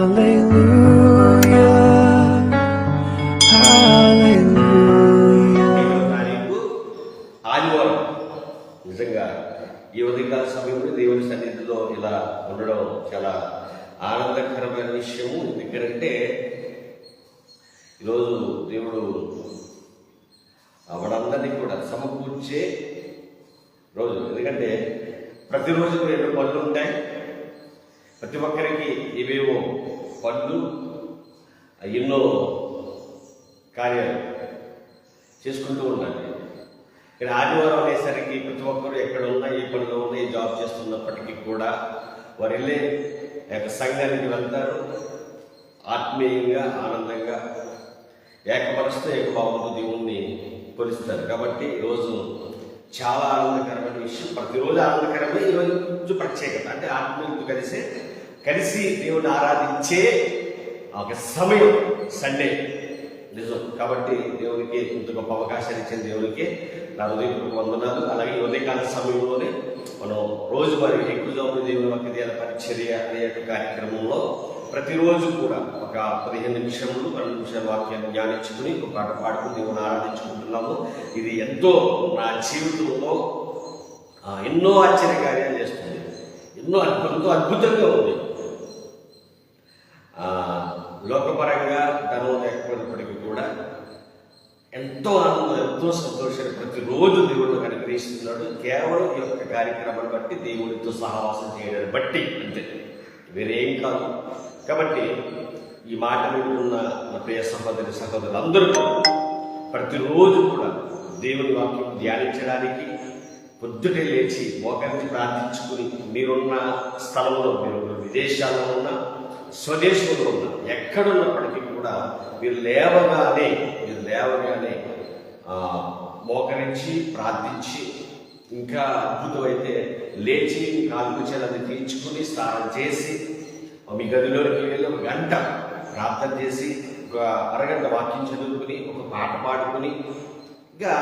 ఆదివారం. నిజంగా ఈ ఉదయకాల సమయంలో దేవుని సన్నిధిలో ఇలా ఉండడం చాలా ఆనందకరమైన విషయము. ఎందుకంటే ఈరోజు దేవుడు అవడందరినీ కూడా సమకూర్చే రోజు. ఎందుకంటే ప్రతిరోజు రెండు పనులు ఉంటాయి. ప్రతి ఒక్కరికి ఏవేవో పనులు ఎన్నో కార్యాలు చేసుకుంటూ ఉండాలి. ఇక్కడ ఆదివారం అనేసరికి ప్రతి ఒక్కరు ఎక్కడ ఉన్నా ఏ పనిలో ఉన్నా ఏ జాబ్ చేస్తున్నప్పటికీ కూడా వారు వెళ్ళే యొక్క సంఘానికి వెళ్తారు. ఆత్మీయంగా ఆనందంగా ఏకపరుస్తూ ఏకభావంతో దేవుణ్ణి కొలుస్తారు. కాబట్టి ఈరోజు చాలా ఆనందకరమైన విషయం. ప్రతిరోజు ఆనందకరమే ఈరోజు ప్రత్యేకత. అంటే ఆత్మీయులతో కలిసే కలిసి దేవుని ఆరాధించే ఒక సమయం సండే నిజం. కాబట్టి దేవునికి ఇంత గొప్ప అవకాశాన్ని ఇచ్చిన దేవునికి నా హృదయపూర్వక వందనాలు. అలాగే ఈ ఉదయకాల సమయంలోనే మనం రోజువారి ఎక్కువ దేవుని ఒక దేవ పరిచర్య అనే యొక్క కార్యక్రమంలో ప్రతిరోజు కూడా ఒక పదిహేను నిమిషములు పన్నెండు నిమిషాల వాక్యాన్ని ధ్యానించుకుని ఒక పాట పాడుకుని దేవుని ఆరాధించుకుంటున్నాము. ఇది ఎంతో నా జీవితంలో ఎన్నో ఆశ్చర్య కార్యాలు చేస్తుంది. ఎన్నో ఎంతో అద్భుతంగా ఉంది. లోకపరంగా ధనం లేకపోయినప్పటికీ కూడా ఎంతో ఆనందం ఎంతో సంతోషాన్ని ప్రతిరోజు దేవుడు అనుగ్రహిస్తున్నాడు కేవలం ఈ యొక్క కార్యక్రమాన్ని బట్టి దేవుడితో సహవాసం చేయడాన్ని బట్టి అంతే. వేరేం కాదు. కాబట్టి ఈ మాట వింటున్న నా ప్రియ సహోదరి సహోదరులు అందరూ ప్రతిరోజు కూడా దేవుని వాక్యం ధ్యానించడానికి పొద్దుటే లేచి మోకాన్ని ప్రార్థించుకుని మీరున్న స్థలంలో మీరు విదేశాల్లో ఉన్న స్వదేశంలో ఉన్న ఎక్కడున్నప్పటికీ కూడా మీరు లేవగానే మీరు లేవగానే మోకరించి ప్రార్థించి ఇంకా అద్భుతమైతే లేచి కాలు చేయాలని తీర్చుకుని స్నానం చేసి మీ గదిలోకి వెళ్ళి ఒక గంట ప్రార్థన చేసి ఒక అరగంట వాక్యం చదువుకుని ఒక పాట పాడుకుని ఇంకా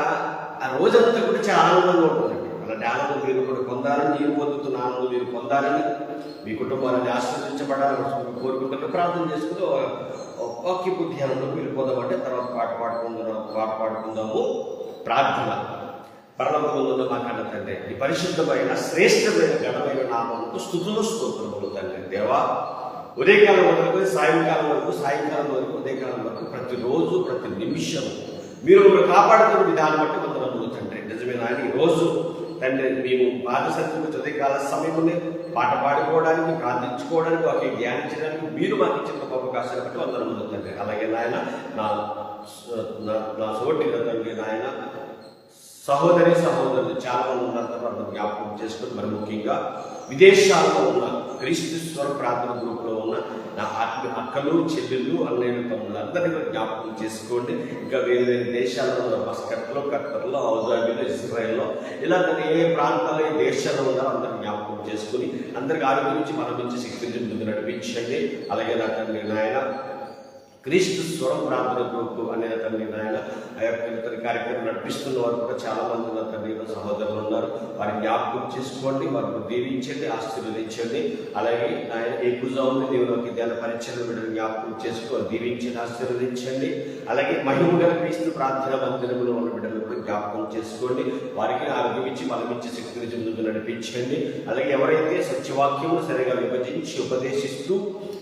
ఆ రోజంతా కూడా చాలా ఆనందంగా ఉంటుందండి. అలాంటి ఆనందం మీరు కూడా పొందాలని నేను పొందుతున్నాను మీరు పొందాలని మీ కుటుంబాన్ని ఆశ్రదించబడాలని కోరుకుంటున్న ప్రార్థన చేసుకుంటూ వాక్య ధ్యానంలో మీరు పొందమంటే తర్వాత పాట పాడుకుందాం పాట పాడుకుందాము. ప్రార్థన. పరలోకముందున్న మా కన్న తండ్రి ఈ పరిశుద్ధమైన శ్రేష్టమైన ఘనమైన నామముకు స్థుతులు స్తోత్రములు తండ్రి. దేవా ఉదయకాలం వరకు సాయంకాలం వరకు సాయంకాలం వరకు ఉదయకాలం వరకు ప్రతిరోజు ప్రతి నిమిషం మీరు కాపాడుతున్న విధానం బట్టి కొంతమంది తండ్రి. నిజమే నాయన ఈ రోజు తండ్రి మేము బాధ సత్యం ఉదయకాల సమయంలో పాట పాడుకోవడానికి ప్రార్థించుకోవడానికి వాకి ధ్యానించడానికి మీరు మాకు ఇచ్చిన గొప్ప అవకాశాలు బట్టి వందనములు తండ్రి అలాగే నాయన నా నా- నా సోటి తండ్రి నాయన సహోదరి సహోదరులు చాలా మంది ఉన్నారు మనం జ్ఞాపకం చేసుకుని మరి ముఖ్యంగా విదేశాల్లో ఉన్న క్రీస్తు స్వర ప్రార్థన గ్రూప్లో ఉన్న నా ఆత్మ అక్కలు చెల్లెళ్ళు అన్నయ్యలు తమ్ముళ్ళందరినీ కూడా జ్ఞాపకం చేసుకోండి. ఇంకా వేరే వేరే దేశాల్లో మస్కట్లో ఖత్తర్లో అబుదాబీలో ఇజ్రాయెల్లో ఇలా తన ఏ ప్రాంతాల్లో ఏ దేశాల్లో ఉన్నారో అందరిని జ్ఞాపకం చేసుకుని అందరికి ఆరోగ్యం నుంచి మనం నుంచి శక్తి నడిపించండి. అలాగే నాకు నాయన క్రీస్తు స్వరం ప్రార్థన గ్రూప్ అనే తండ్రి నాయన ఆ యొక్క ఇతర కార్యక్రమం నడిపిస్తున్న వారు కూడా చాలా మంది ఉన్న తండ్రి సహోదరులు ఉన్నారు. వారి జ్ఞాపకం చేసుకోండి వారిని దీవించండి ఆశీర్వదించండి. అలాగే ఆయన ఏ కుజాముని దేవునికి ధ్యాన పరిచయం బిడ్డలు జ్ఞాపకం చేసుకో దీవించండి ఆశీర్వదించండి. అలాగే మహిమ క్రీస్తు ప్రార్థన మందిరంలో ఉన్న బిడ్డలు కూడా జ్ఞాపకం చేసుకోండి. వారికి ఆరోగ్యం ఇచ్చి బలం ఇచ్చి శక్తిని చెందుతూ నడిపించండి. అలాగే ఎవరైతే సత్యవాక్యమును సరిగా విభజించి ఉపదేశిస్తూ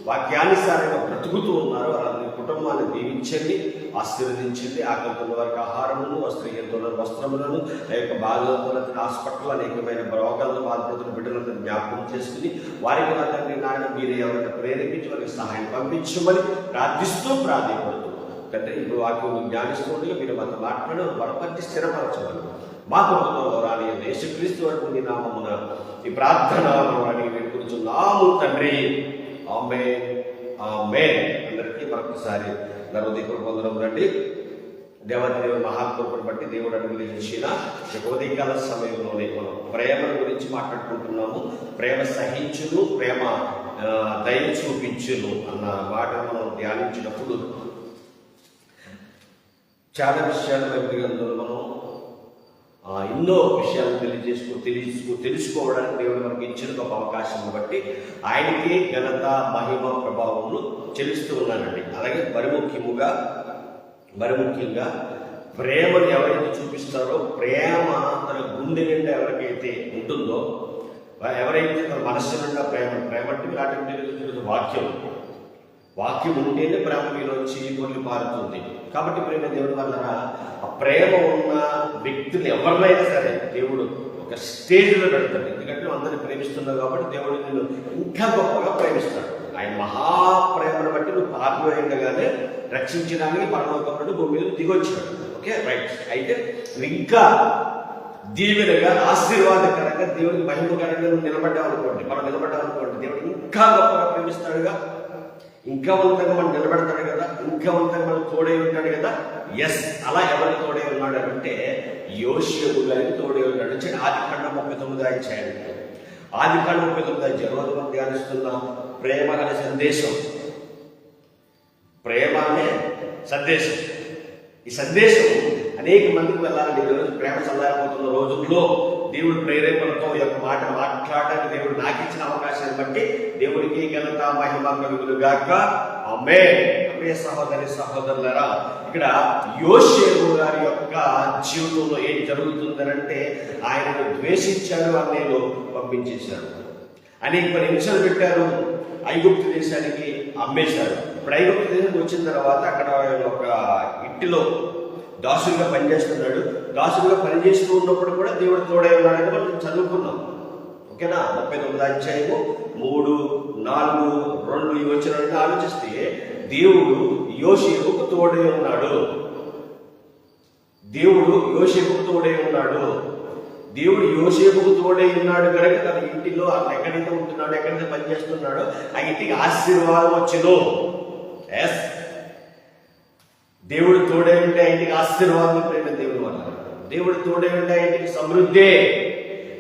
వాక్యానుసారంగా బ్రతుకుతూ ఉన్నారో అలాంటి కుటుంబాన్ని దీవించండి ఆశీర్వదించండి. ఆకలితున్న వారికి ఆహారమును వస్త్రహీనతల వస్త్రములను ఆ యొక్క బాధలతో హాస్పిటల్ అనేకమైన రోగాలను బాధపడుతున్న బిడ్డలను జ్ఞాపకం చేసుకుని వారికి నా తండ్రి నాయన మీరు ఎవరైనా ప్రేరేపించి వారికి సహాయం పంపించమని ప్రార్థిస్తూ ప్రాధాన్యపడుతూ అంటే ఇప్పుడు వాక్యం జ్ఞానిస్తుండగా మీరు మాతో మాట్లాడడం బలపరిచి స్థిరపరచమని మా కుటుంబంలో రాని యేసుక్రీస్తు వరకు మీ నామమున ఈ ప్రార్థన అని వేడుకుంటున్నాము తండ్రి. ఆమె ఆమె అందరికీ మరొకసారి నరోదీపురం పొందడం రండి. దేవదేవుడు మహాత్మను బట్టి దేవుడు అనుగ్రహించిన ఉదయకాల సమయంలోనే మనం ప్రేమ గురించి మాట్లాడుకుంటున్నాము. ప్రేమ సహించును ప్రేమ దయ చూపించును అన్న మాట మనం ధ్యానించినప్పుడు చాలా విషయాలు మనం ఎన్నో విషయాలు తెలియజేసుకో తెలుసుకో తెలుసుకోవడానికి దేవుడు మనకి ఇచ్చిన ఒక అవకాశం బట్టి ఆయనకి ఘనత మహిమ ప్రభావములు చెల్లిస్తూ ఉన్నానండి అలాగే మరి ముఖ్యముగా మరి ముఖ్యంగా ప్రేమను ఎవరైతే చూపిస్తారో ప్రేమ తన గుండె నిండా ఎవరికైతే ఉంటుందో ఎవరైతే తన మనస్సు నిండా ప్రేమ ప్రేమ అంటే మీరు వాక్యం. వాక్యం ఉంటేనే ప్రేమ మీలోంచి కొన్ని పారుతుంది. కాబట్టి ప్రేమ దేవుడి వల్ల ఆ ప్రేమ ఉన్న వ్యక్తులు ఎవరినైనా సరే దేవుడు ఒక స్టేజ్లో పెడతాడు. ఎందుకంటే నువ్వు అందరిని ప్రేమిస్తున్నావు కాబట్టి దేవుడు నేను ఇంకా గొప్పగా ప్రేమిస్తాడు. ఆయన మహాప్రేమను బట్టి నువ్వు పార్వయంగానే రక్షించడానికి పరలోకం భూమి మీద దిగొచ్చాడు. ఓకే? రైట్. అయితే ఇంకా దీవెనగా ఆశీర్వాదకరంగా దేవుడికి మహిమకరంగా నువ్వు నిలబడ్డావు అనుకోండి మనం నిలబడ్డావు అనుకోండి దేవుడు ఇంకా గొప్పగా ప్రేమిస్తాడుగా. ఇంకా ఉన్నతంగా మనం నిలబడతాడు కదా ఇంకా ఉన్నతంగా మనం తోడై ఉంటాడు కదా. ఎస్ అలా ఎవరు తోడై ఉన్నాడు అంటే యోషియము గారికి తోడై ఉన్నాడు. అంటే ఆది ఖండం ముప్పై తొమ్మిది అధ్యాయం. ఆది ఖండం ముప్పై తొమ్మిది అధ్యాయం. రోజు మనం ధ్యానిస్తున్నాం ప్రేమ అనే సందేశం. ప్రేమ అనే సందేశం. ఈ సందేశం అనేక మందికి వెళ్ళాలండి. ఈరోజు ప్రేమ చల్లారిపోతున్న రోజుల్లో దేవుడు ప్రేరేపణతో ఈ యొక్క మాట మాట్లాడడానికి దేవుడు నాకు ఇచ్చిన అవకాశాన్ని బట్టి దేవుడికి ఘనత మహిమ కలుగులు గాక అమ్మే ప్రియ సహోదరి సహోదరులరా ఇక్కడ యోషేవు గారి యొక్క జీవితంలో ఏం జరుగుతుందనంటే ఆయనను ద్వేషించాడు అన్నేలో పంపించేశాడు అనేక పని పెట్టారు ఐగుప్తు దేశానికి అమ్మేశారు. ఇప్పుడు ఐగుప్తు దేశానికి వచ్చిన తర్వాత అక్కడ ఆయన ఒక ఇంటిలో దాసుడిగా పనిచేస్తున్నాడు. దాసుడిగా పనిచేస్తూ ఉన్నప్పుడు కూడా దేవుడు తోడై ఉన్నాడని మనం చదువుకున్నాం. ఓకేనా? ముప్పై తొమ్మిది అధ్యాయము మూడు నాలుగు రెండు ఈ వచ్చినట్టు ఆలోచిస్తే దేవుడు యోషేపుకు తోడై ఉన్నాడు. దేవుడు యోసేపుకు తోడై ఉన్నాడు. దేవుడు యోసేపుకు తోడై ఉన్నాడు కనుక తన ఇంటిలో అతను ఎక్కడైతే ఉంటున్నాడు ఎక్కడైతే పనిచేస్తున్నాడో ఆ ఇంటికి ఆశీర్వాదం వచ్చును ఎస్ దేవుడు తోడే ఉంటే ఆయనకి ఆశీర్వాదం ప్రేమ దేవుడు వల్ల దేవుడు తోడే ఉంటే ఆయనకి సమృద్ధి.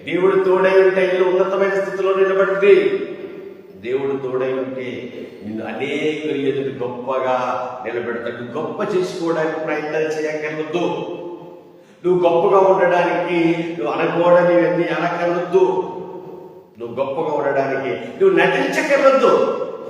దేవుడు తోడై ఉంటే ఇల్లు ఉన్నతమైన స్థితిలో నిలబడింది. దేవుడు తోడై ఉంటే నిన్ను అనేక ఎదురు గొప్పగా నిలబెడతాడు. గొప్ప చేసుకోవడానికి ప్రయత్నం చేయగలవద్దు నువ్వు గొప్పగా ఉండడానికి నువ్వు అనకూడనివన్నీ అనకలొద్దు నువ్వు గొప్పగా ఉండడానికి నువ్వు నటించగలదు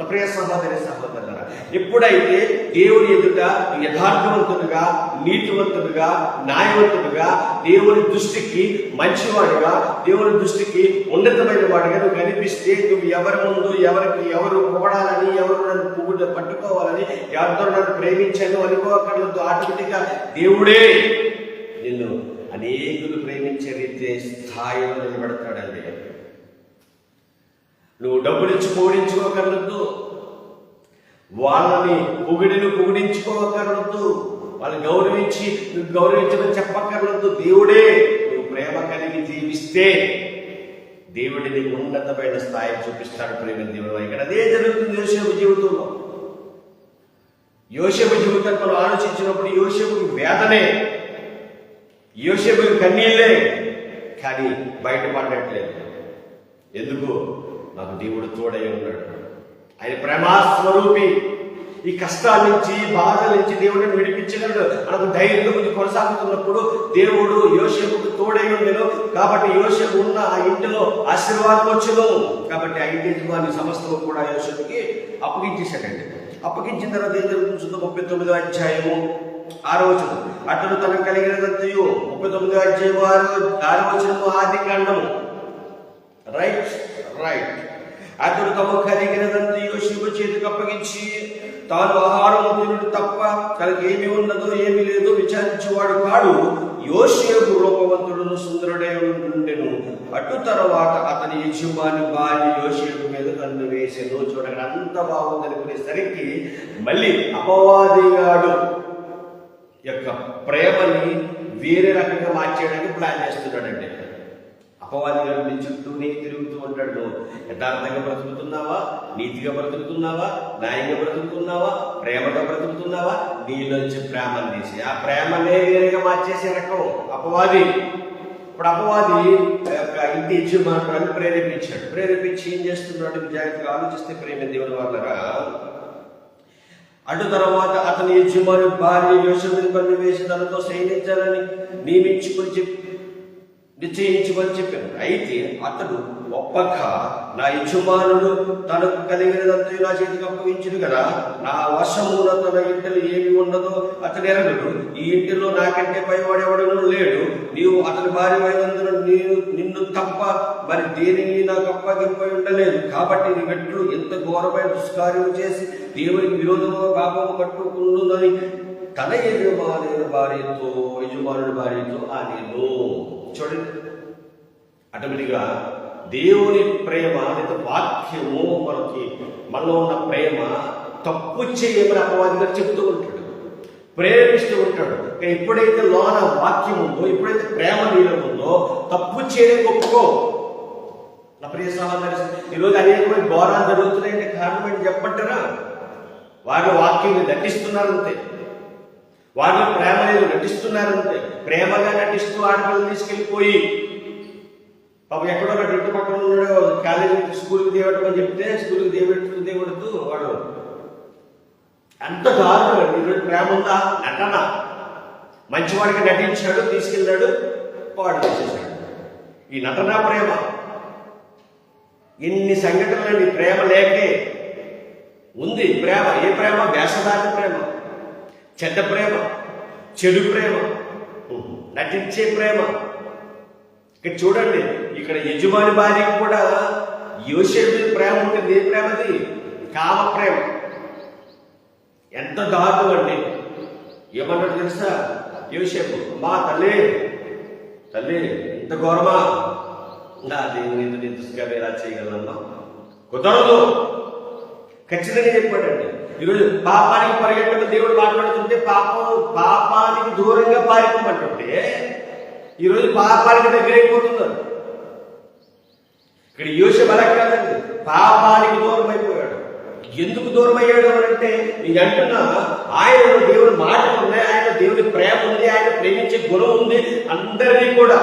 ప్రియ సహోదరి సహోదరులరా ఎప్పుడైతే దేవుని ఎదుట యథార్థవంతుడుగా నీతివంతుడుగా న్యాయవంతుడుగా దేవుని దృష్టికి మంచివాడుగా దేవుని దృష్టికి ఉన్నతమైన వాడిగా నువ్వు కనిపిస్తే నువ్వు ఎవరి ముందు ఎవరికి ఎవరు పొగడాలని ఎవరు నన్ను పువ్వులు పట్టుకోవాలని ఎవరితో నన్ను ప్రేమించాను అనుకోకర్లేదు ఆటోమేటిక్గా దేవుడే నిన్ను అనేకులు ప్రేమించే రీతి స్థాయిలో నిలబడతాడండి. నువ్వు డబ్బులు ఇచ్చి వాళ్ళని పొగిడిని పొగిడించుకోకర్లేదు. వాళ్ళని గౌరవించి నువ్వు గౌరవించమని చెప్పక్కర్లొద్దు దేవుడే నువ్వు ప్రేమ కలిగి జీవిస్తే దేవుడి నీకు ఉన్నతమైన స్థాయి చూపిస్తాడు ప్రేమ దేవుడు. ఇక్కడ అదే జరుగుతుంది యోసేపు జీవితంలో. యోసేపు జీవితం మనం ఆలోచించినప్పుడు యోసేపుకి వేదనే యోసేపుకి కన్నీళ్ళే. కానీ బయటపడట్లేదు. ఎందుకు? నాకు దేవుడు తోడై ఉన్నాడు. ఆయన ప్రేమాస్వరూపి. ఈ కష్టాల నుంచి బాధల నుంచి దేవుడిని విడిపించగలడు. మనకు ధైర్యం కొంచెం కొనసాగుతున్నప్పుడు దేవుడు యోసేపుకు తోడై ఉండేను. కాబట్టి యోసేపు ఉన్న ఆ ఇంటిలో ఆశీర్వాదం వచ్చును. కాబట్టి ఆ ఇంటి యజమాని సమస్తము కూడా యోసేపుకి అప్పగించేశాడండి. అప్పగించిన తర్వాత ఏం జరుగుతుంది ముప్పై తొమ్మిదో అధ్యాయము ఆరో వచనం. అతడు తనకు కలిగినదంతయు ముప్పై తొమ్మిదో అధ్యాయము ఆరో ఆరో వచనము ఆది కాండము. రైట్. రైట్ అతడు తమ కలిగినదంతా యోషిపు చేతికి అప్పగించి తాను ఆహారం తినుడు తప్ప తనకి ఏమి ఉన్నదో ఏమి లేదో విచారించేవాడు కాడు. యోషేపు రూపవంతుడును సుందరుడే ఉండెను అటు తర్వాత అతని యజమాని భార్య యోషేపు మీద కన్ను వేసేదో చూడగా అంత బాగుందనుకునేసరికి మళ్ళీ అపవాదిగాడు యొక్క ప్రేమని వేరే రకంగా మార్చేయడానికి ప్లాన్ చేస్తున్నాడండి. అపవాది గారు నీ చుట్టూ తిరుగుతూ ఉంటాడు యథార్థంగా బ్రతుకుతున్నావా? నీతిగా బ్రతుకుతున్నావా? న్యాయంగా బ్రతుకుతున్నావా? ప్రేమగా బ్రతుకుతున్నావా? నీలోంచి ప్రేమను తీసి ఆ ప్రేమనే వేరేగా మార్చేసే రకం అపవాది. ఇప్పుడు అపవాది ఇంటి యజమానులను ప్రేరేపించాడు. ప్రేరేపించి ఏం చేస్తున్నాడు? జాగ్రత్తగా ఆలోచిస్తే ప్రేమ దేవుని వాళ్ళరా అటు తర్వాత అతని యజమాను భార్య యోసేపుని పన్ను వేసి తనతో సైనించాలని నియమించుకుని చెప్పి నిశ్చయించమని చెప్పాను అయితే అతడు ఒప్పక నా యజమానుడు తనకు కలిగినదంతా నా చేతికి అప్పగించింది కదా. నా వశమున తన ఇంటిలో ఏమి ఉండదో అతడు ఎరగడు. ఈ ఇంటిలో నాకంటే పైవాడెవడను లేడు. నీవు అతని భార్య అయినందున నేను నిన్ను తప్ప మరి దేనిని నాకు అప్పగింపై ఉండలేదు. కాబట్టి నీ వెట్లు ఎంత ఘోరమైన దుష్కార్యం చేసి దేవునికి విరోధముగా పాపము కట్టుకుంటుందని తన యజమాని భార్యతో యజమానుడి భార్యతో అనేను. చూడండి. ఆటోమేటిక్గా దేవుని ప్రేమ లేదా వాక్యము మనకి మనలో ఉన్న ప్రేమ తప్పు చేయమని అపవాది గారు చెప్తూ ఉంటాడు. ప్రేమిస్తూ ఉంటాడు. ఎప్పుడైతే లోన వాక్యం ఉందో ఎప్పుడైతే ప్రేమ నీలో ఉందో తప్పు చేయడం ఒప్పుకో. నా ప్రియ సహోదరి ఈరోజు అనేకమైన ఘోరాలు జరుగుతున్నాయంటే కారణం ఏంటి చెప్పంటారా వారి వాక్యం దట్టిస్తున్నారంతే వాళ్ళు ప్రేమ లేదు నటిస్తున్నారంతే. ప్రేమగా నటిస్తూ ఆడపిల్లలు తీసుకెళ్ళిపోయి పాపం ఎక్కడో నా ఇంటి పక్కన ఉన్నాడు కాలేజీ స్కూల్కి దేవటం అని చెప్తే స్కూల్కి దేవెడుతూ దేవడుతూ వాడు ఎంత దారుణం ఈరోజు ప్రేమ ఉందా? నటన. మంచివాడికి నటించాడు తీసుకెళ్ళాడు వాడు చేసేసాడు ఈ నటన ప్రేమ. ఇన్ని సంఘటనలు ప్రేమ లేకే ఉంది ప్రేమ. ఏ ప్రేమ? వేషధారి ప్రేమ. చెడ్డ ప్రేమ చెడు ప్రేమ నటించే ప్రేమ. ఇక్కడ చూడండి ఇక్కడ యజమాని భార్యకు కూడా యోసేపు మీద ప్రేమ ఉంటుంది. ఏ ప్రేమది? కామ ప్రేమ. ఎంత దారుణం అండి. ఏమన్నాడు తెలుసా? యోసేపు మా తల్లి తల్లి ఇంత ఘోరమా? నా దేవుని నిర్దిష్టగా ఎలా చేయగలమ్మా కుదరదు. ఖచ్చితంగా చెప్పాడండి. ఈరోజు పాపానికి పరిగెట్టడం దేవుడు మాట్లాడుతుంటే పాపం పాపానికి దూరంగా పారిపోమంటుంటే ఈరోజు పాపానికి దగ్గరైపోతున్నారు. ఇక్కడ యోషం అలా కాదండి. పాపానికి దూరం అయిపోయాడు ఎందుకు దూరం అయ్యాడు అని అంటే నేను అంటున్నా ఆయన దేవుని మాటలు ఉన్నాయి ఆయన దేవుని ప్రేమ ఉంది ఆయన ప్రేమించే గుణం ఉంది అందరినీ కూడా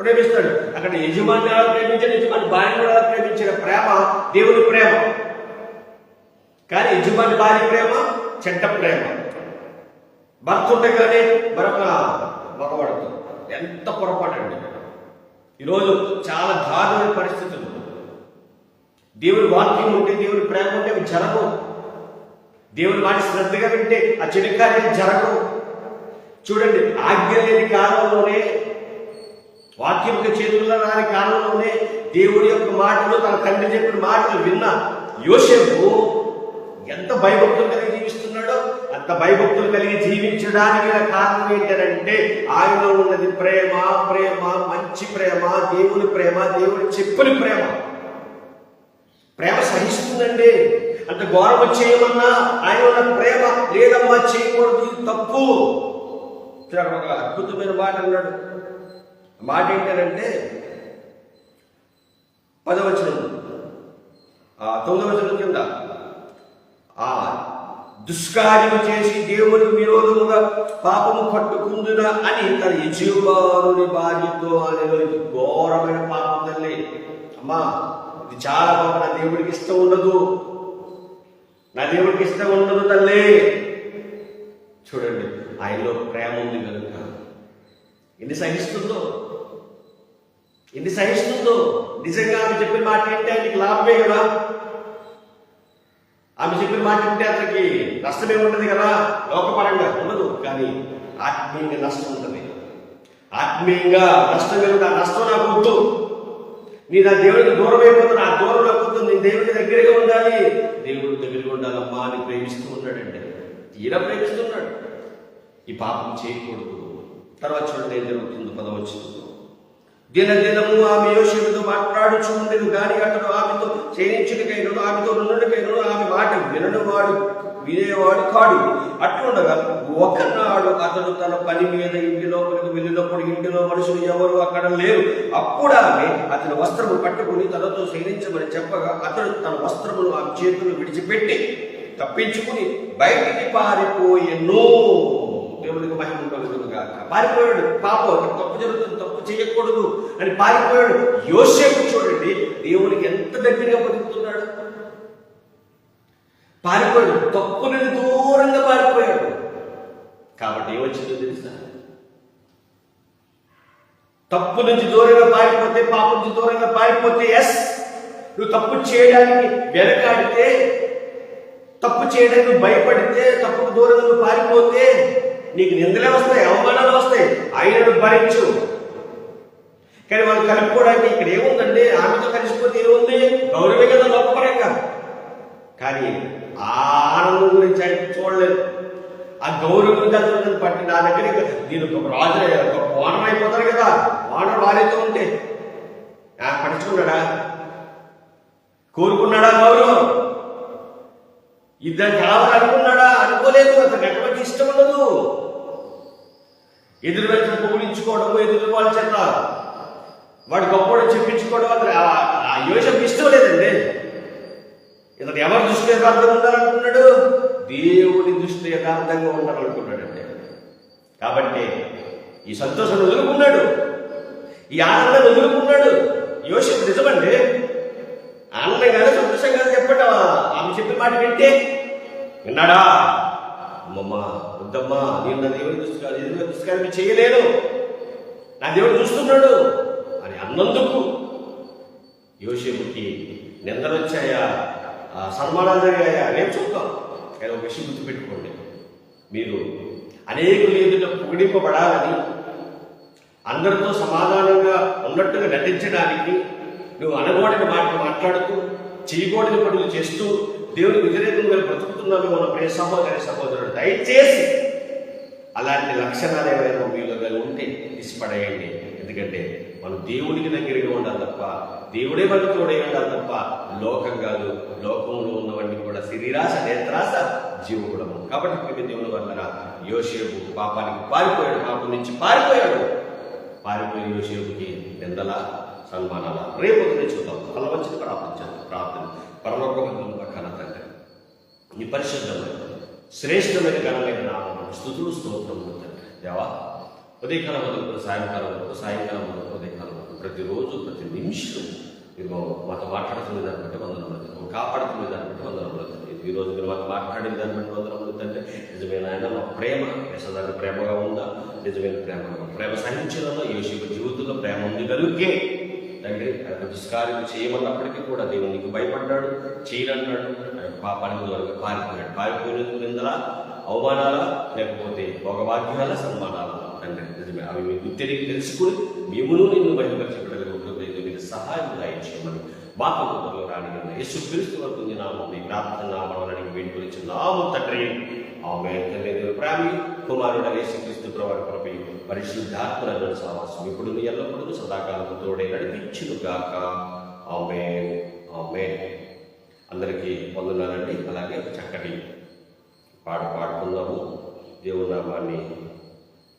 ప్రేమిస్తాడు. అక్కడ యజమాని ఎలా ప్రేమించాడు? యజమాని భార్య ఎలా ప్రేమించిన ప్రేమ దేవుని ప్రేమ. కానీ యజమాని భార్య ప్రేమ చెడ్డ ప్రేమ. భర్త ఉండగానే మరొక మగవాడుతో. ఎంత పొరపాటు అండి ఈరోజు చాలా దారుణమైన పరిస్థితులు. దేవుని వాక్యం ఉంటే దేవుని ప్రేమ ఉంటే అవి జరగవు. దేవుని మాట శ్రద్ధగా వింటే ఆ చెడు కార్యాలు జరగవు. చూడండి ఆజ్ఞ లేని కాలంలోనే వాక్యం యొక్క చేతుల్లో రాని కాలంలోనే దేవుడి యొక్క మాటలు తన తండ్రి చెప్పిన మాటలు విన్న యోసేపు ఎంత భయభక్తులు కలిగి జీవిస్తున్నాడో అంత భయభక్తులు కలిగి జీవించడానికి కారణం ఏంటంటే ఆయనలో ఉన్నది ప్రేమ ప్రేమ మంచి ప్రేమ దేవుని ప్రేమ దేవుని చెప్పుని ప్రేమ. ప్రేమ సహిస్తుందండి. అంత గౌరవం చేయమన్నా ఆయన ఉన్న ప్రేమ లేదమ్మా చేయకూడదు తప్పు. ఒక అద్భుతమైన మాట అన్నాడు. మాట ఏంటంటే పదవచనం. తొమ్మిదవచనం కింద ఆ దుష్కార్యము చేసి దేవునికి విరోధముగా పాపము పట్టుకుందునా అని తన యజీవారుని భార్యతో అనేది ఘోరమైన పాపం తల్లి. అమ్మా ఇది చాలా పాపం. నా దేవుడికి ఇష్టం ఉండదు. నా దేవుడికి ఇష్టం ఉండదు తల్లి. చూడండి ఆయనలో ప్రేమ ఉంది కనుక. ఎన్ని సహిస్తుందో? ఎన్ని సహిస్తుందో? నిజంగా ఆమె చెప్పిన మాట ఏంటి? ఆయనకి లాభమే కదా. ఆమె చెప్పిన మాట ఉంటే అతనికి నష్టమే ఉంటుంది కదా? లోకపరంగా ఉండదు కానీ ఆత్మీయంగా నష్టం ఉంటుంది ఆత్మీయంగా నష్టం కలుగుతుంది ఆ నష్టం నాకు వద్దు. నీ నా దేవుడికి దూరం అయిపోతున్నా. ఆ దూరం నాకు వద్దు. నీ దేవుడికి దగ్గరగా ఉండాలి. దేవుడి దగ్గరగా ఉండాలమ్మా అని ప్రేమిస్తూ ఉన్నాడంటే ఈయన ప్రేమిస్తున్నాడు. ఈ పాపం చేయకూడదు. తర్వాత చూడండి ఏం జరుగుతుంది పదవచ్చు దినదినము ఆమె యోషుడితో మాట్లాడుచు ఉండేది గాని అతడు ఆమెతో చేయించుడికైనను ఆమెతో నుండుకైనను ఆమె మాట వినడువాడు వినేవాడు కాడు. అట్లుండగా ఒకనాడు అతడు తన పని మీద ఇంటి లోపలికి వెళ్ళినప్పుడు ఇంటిలో మనుషులు ఎవరు అక్కడ లేరు. అప్పుడు ఆమె అతని వస్త్రము పట్టుకుని తనతో శయనించమని చెప్పగా అతడు తన వస్త్రమును ఆమె చేతులు విడిచిపెట్టి తప్పించుకుని బయటికి పారిపోయెను. దేవునికి మహిమ కలుగును గాక పారిపోయాడు. పాపం. తప్పు జరుగుతుంది. తప్పు చేయకూడదు అని పారిపోయాడు. యోసేపు చూడండి. దేవునికి ఎంత దగ్గరగా బతుకుతున్నాడు. పారిపోయాడు. తప్పు నుండి దూరంగా పారిపోయాడు. కాబట్టి ఏమొచ్చిందో తెలుసా? తప్పు నుంచి దూరంగా పారిపోతే పాపం నుంచి దూరంగా పారిపోతే ఎస్ నువ్వు తప్పు చేయడానికి వెనకాడితే తప్పు చేయడానికి భయపడితే తప్పుకు దూరంగా నువ్వు పారిపోతే నీకు నిందలే వస్తాయి అవమానాలు వస్తాయి. ఆయనను భరించు. కానీ వాళ్ళు కలుపుకోవడానికి ఇక్కడ ఏముందండి? ఆమెతో కలిసిపోతే ఏముంది? గౌరవే కదా లోపపరంగా. కానీ ఆ ఆనందం గురించి ఆయన చూడలేదు. ఆ గౌరవం చదువుతుంది పట్టి నా దగ్గర నేను ఒక రాజు ఒక వానం అయిపోతారు కదా వానం వారితో ఉంటే. పడుచుకున్నాడా? కోరుకున్నాడా గౌరవం? ఇద్దరు కావాలి అనుకున్నాడా అనుకోలేదు అతను ఎటువంటి ఇష్టం ఉండదు. ఎదురు వెంట పొగిడించుకోవడము ఎదురు వాళ్ళ చేత వాడు గొప్పవాడు చెప్పించుకోవడం అతను ఆ- యోషం ఇష్టం లేదండి ఇతను ఎవరి దృష్టి యథార్థంగా ఉండాలనుకున్నాడు? దేవుడి దృష్టి యథార్థంగా ఉండాలనుకున్నాడండి. కాబట్టి ఈ సంతోషం వదులుకున్నాడు. ఈ ఆనందం వదులుకున్నాడు. యోషం నిజమండి. ఆనందంగానే సంతోషంగా చెప్పండి చెప్పటం ఆమె చెప్పిన మాట వింటే విన్నాడా? అమ్మమ్మ వద్దమ్మా నేను నా దేవుని దృష్టి కాదు ఎదురు చేయలేను. నా దేవుడు చూస్తున్నాడు అని అన్నందుకు యోసేపుకి నిందలు వచ్చాయా ఆ, సన్మానాలు జరిగాయా? నేను చూద్దాం. కానీ ఒక విషయం గుర్తుపెట్టుకోండి. మీరు అనేకులు ఎదుట పొగిడింపబడాలని అందరితో సమాధానంగా ఉన్నట్టుగా నటించడానికి నువ్వు అనకూడని మాటలు మాట్లాడుతూ చేయకూడని పనులు చేస్తూ దేవుని వ్యతిరేకంగా బ్రతుకుతున్నావు మన ప్రియ సహోదరి సహోదరుడు దయచేసి అలాంటి లక్షణాలు ఏవైనా మీలో కలిగి ఉంటే ఇష్టపడేయండి ఎందుకంటే మనం దేవుడికి దగ్గరగా ఉండాలి తప్ప దేవుడే మనకు తోడై ఉండాలి తప్ప లోకం కాదు. లోకంలో ఉన్నవన్నీ కూడా శరీరాశ నేత్రాశ జీవగుణము కాబట్టి ప్రియమైన దేవుని వల్ల యోసేపు పాపానికి పారిపోయాడు పాపం నుంచి పారిపోయాడు. పారిపోయే యోసేపుకి నిందల సన్మానాల? రేపు చూద్దాం. తల వచ్చి ప్రార్థించాలి ప్రార్థన పరలోకమందుల పక్కన నీ ఈ పరిశుద్ధమైన శ్రేష్టమైన ఘనమైన నామం స్థుతులు స్తోత్రములు దేవా ఉదయకాలం వరకు సాయంకాలం వరకు సాయంకాలం వరకు ఉదయకాలం వరకు ప్రతిరోజు ప్రతి నిమిషం ఇదిగో మాతో మాట్లాడుతున్న దాన్ని బట్టి వందలు తండ్రి కాపాడుతున్న దాన్ని బట్టి వందలు తండ్రి ఈ రోజు మీరు మాకు మాట్లాడిన దాన్ని బట్టి వందలు తండ్రి నిజమైన ఆయన మా ప్రేమ యశదాన్ని ప్రేమగా ఉందా? నిజమైన ప్రేమ. ప్రేమ సహించడంలో యోషిక జీవితంలో ప్రేమ ఉంది కనుకే. తండ్రి దుష్కార్యం చేయమన్నప్పటికీ కూడా దేవుడు నీకు భయపడ్డాడు చేయనన్నాడు. మా పాపానికి దూరంగా పారిపోయాడు పారిపోయినందుకు నిందల అవమానాలా లేకపోతే భోగభాగ్యాల సన్మానాల తండ్రి. నిజమే. అవి మీకు తిరిగి తెలుసుకుని మేమును నిన్ను బయటపరచబడగలిగి మీరు సహాయం దాయించమని మా ప్రభుత్వంలో రాని యేసు క్రీస్తు వరకు నామం మీ ప్రార్థన నామని వేడుకొని నామం తండ్రి. ఆమె తండ్రి దేవుని ప్రేమి కుమారుడు యేసుక్రీస్తు ప్రభావ ప్రభు పరిశుద్ధాత్మల సావాసం ఇప్పుడు ఎల్లప్పుడూ సదాకాలం తోడే నడిపించును గాక. ఆమె ఆమె అందరికీ పొందున్నానండి అలాగే చక్కటి పాట పాడుకుందాము. దేవుని నామాన్ని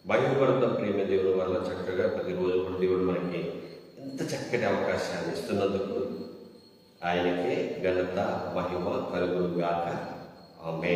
భయపడతాం ప్రేమ దేవుని వల్ల చక్కగా ప్రతిరోజు కూడా దేవుడు మనకి ఇంత చక్కటి అవకాశాన్ని ఇస్తున్నందుకు ఆయనకే ఘనత మహిమ కలుగును గాక. ఆమె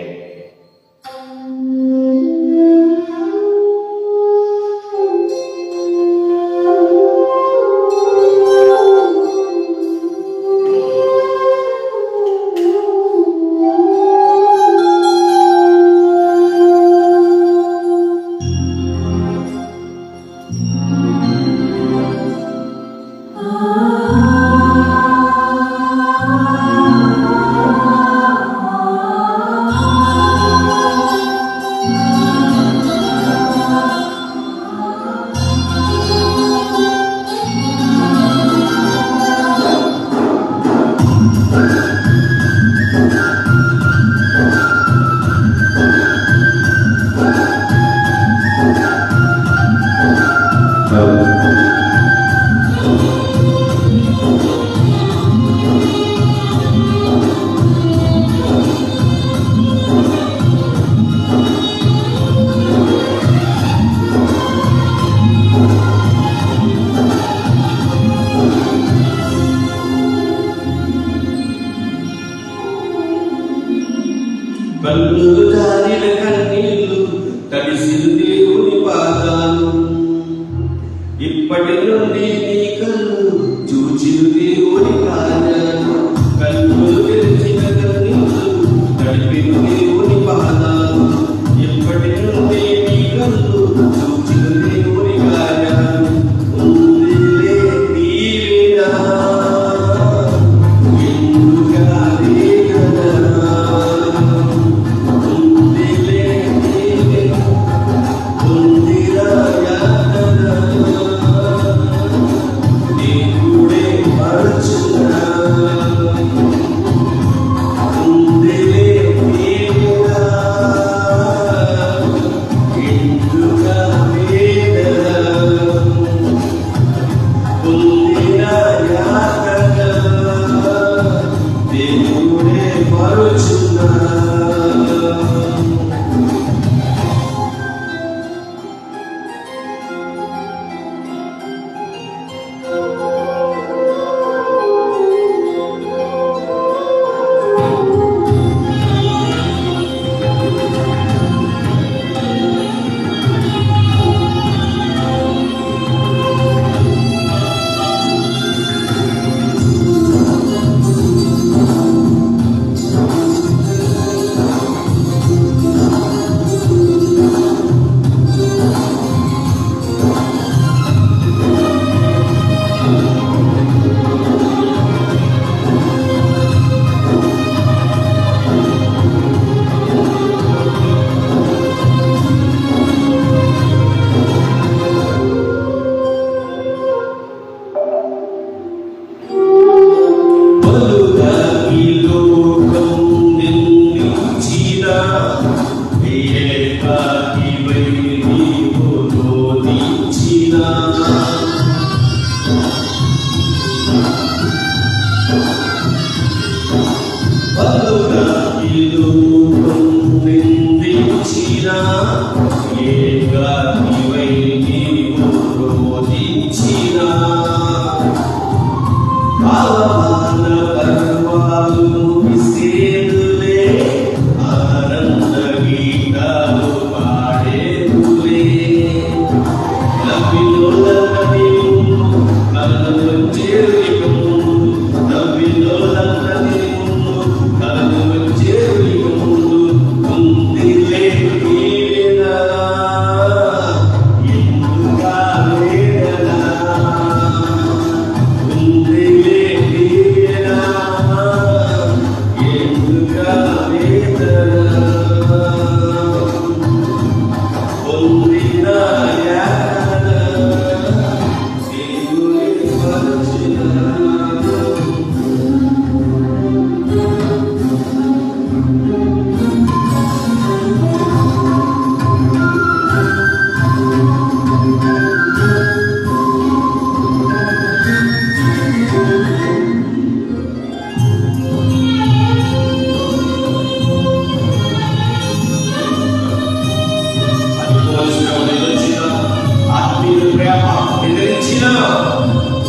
Oh.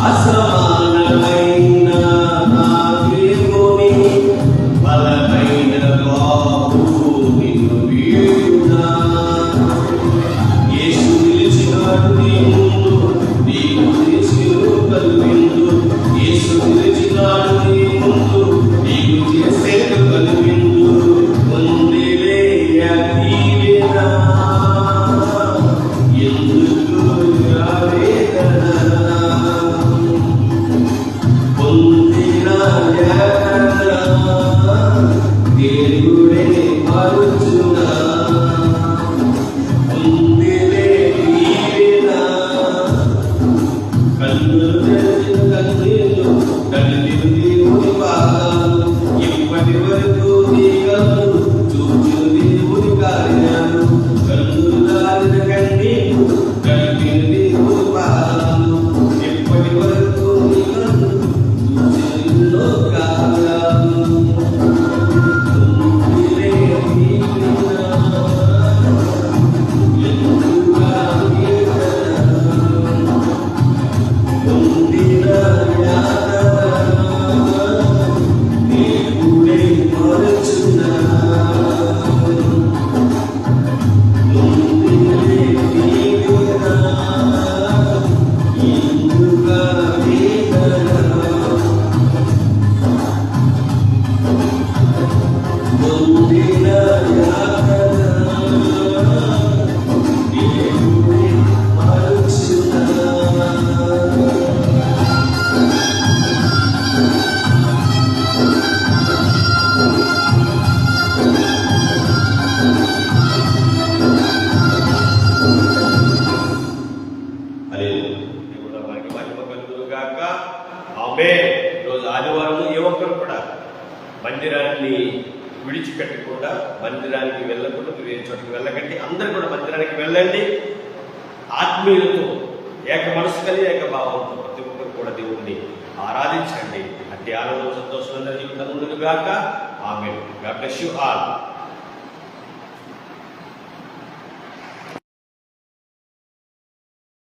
아스라